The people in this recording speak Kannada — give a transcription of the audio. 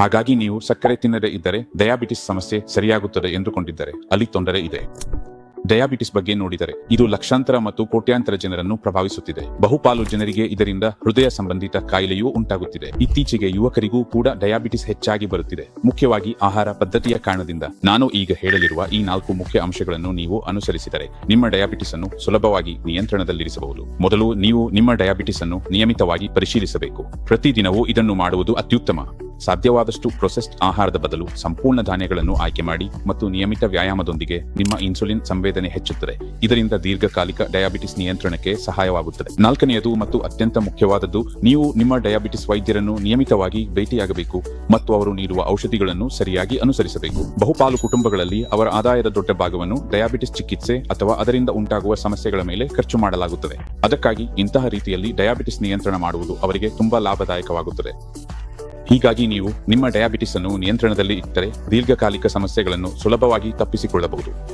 ಹಾಗಾಗಿ ನೀವು ಸಕ್ಕರೆ ತಿನ್ನದೇ ಇದ್ದರೆ ಡಯಾಬಿಟಿಸ್ ಸಮಸ್ಯೆ ಸರಿಯಾಗುತ್ತದೆ ಎಂದುಕೊಂಡಿದ್ದರೆ ಅಲ್ಲಿ ತೊಂದರೆ ಇದೆ. ಡಯಾಬಿಟಿಸ್ ಬಗ್ಗೆ ನೋಡಿದರೆ ಇದು ಲಕ್ಷಾಂತರ ಮತ್ತು ಕೋಟ್ಯಾಂತರ ಜನರನ್ನು ಪ್ರಭಾವಿಸುತ್ತಿದೆ. ಬಹುಪಾಲು ಜನರಿಗೆ ಇದರಿಂದ ಹೃದಯ ಸಂಬಂಧಿತ ಕಾಯಿಲೆಯೂ ಉಂಟಾಗುತ್ತಿದೆ. ಇತ್ತೀಚೆಗೆ ಯುವಕರಿಗೂ ಕೂಡ ಡಯಾಬಿಟಿಸ್ ಹೆಚ್ಚಾಗಿ ಬರುತ್ತಿದೆ. ಮುಖ್ಯವಾಗಿ ಆಹಾರ ಪದ್ಧತಿಯ ಕಾರಣದಿಂದ ನಾನು ಈಗ ಹೇಳಲಿರುವ ಈ ನಾಲ್ಕು ಮುಖ್ಯ ಅಂಶಗಳನ್ನು ನೀವು ಅನುಸರಿಸಿದರೆ ನಿಮ್ಮ ಡಯಾಬಿಟಿಸ್ ಅನ್ನು ಸುಲಭವಾಗಿ ನಿಯಂತ್ರಣದಲ್ಲಿರಿಸಬಹುದು. ಮೊದಲು ನೀವು ನಿಮ್ಮ ಡಯಾಬಿಟಿಸ್ ಅನ್ನು ನಿಯಮಿತವಾಗಿ ಪರಿಶೀಲಿಸಬೇಕು. ಪ್ರತಿದಿನವೂ ಇದನ್ನು ಮಾಡುವುದು ಅತ್ಯುತ್ತಮ. ಸಾಧ್ಯವಾದಷ್ಟು ಪ್ರೊಸೆಸ್ಡ್ ಆಹಾರದ ಬದಲು ಸಂಪೂರ್ಣ ಧಾನ್ಯಗಳನ್ನು ಆಯ್ಕೆ ಮಾಡಿ ಮತ್ತು ನಿಯಮಿತ ವ್ಯಾಯಾಮದೊಂದಿಗೆ ನಿಮ್ಮ ಇನ್ಸುಲಿನ್ ಸಂವೇದನೆ ಹೆಚ್ಚುತ್ತದೆ. ಇದರಿಂದ ದೀರ್ಘಕಾಲಿಕ ಡಯಾಬಿಟಿಸ್ ನಿಯಂತ್ರಣಕ್ಕೆ ಸಹಾಯವಾಗುತ್ತದೆ. ನಾಲ್ಕನೆಯದು ಮತ್ತು ಅತ್ಯಂತ ಮುಖ್ಯವಾದದ್ದು, ನೀವು ನಿಮ್ಮ ಡಯಾಬಿಟಿಸ್ ವೈದ್ಯರನ್ನು ನಿಯಮಿತವಾಗಿ ಭೇಟಿಯಾಗಬೇಕು ಮತ್ತು ಅವರು ನೀಡುವ ಔಷಧಿಗಳನ್ನು ಸರಿಯಾಗಿ ಅನುಸರಿಸಬೇಕು. ಬಹುಪಾಲು ಕುಟುಂಬಗಳಲ್ಲಿ ಅವರ ಆದಾಯದ ದೊಡ್ಡ ಭಾಗವನ್ನು ಡಯಾಬಿಟಿಸ್ ಚಿಕಿತ್ಸೆ ಅಥವಾ ಅದರಿಂದ ಉಂಟಾಗುವ ಸಮಸ್ಯೆಗಳ ಮೇಲೆ ಖರ್ಚು ಮಾಡಲಾಗುತ್ತದೆ. ಅದಕ್ಕಾಗಿ ಇಂತಹ ರೀತಿಯಲ್ಲಿ ಡಯಾಬಿಟಿಸ್ ನಿಯಂತ್ರಣ ಮಾಡುವುದು ಅವರಿಗೆ ತುಂಬಾ ಲಾಭದಾಯಕವಾಗುತ್ತದೆ. ಹೀಗಾಗಿ ನೀವು ನಿಮ್ಮ ಡಯಾಬಿಟಿಸ್ ಅನ್ನು ನಿಯಂತ್ರಣದಲ್ಲಿ ಇಟ್ಟರೆ ದೀರ್ಘಕಾಲಿಕ ಸಮಸ್ಯೆಗಳನ್ನು ಸುಲಭವಾಗಿ ತಪ್ಪಿಸಿಕೊಳ್ಳಬಹುದು.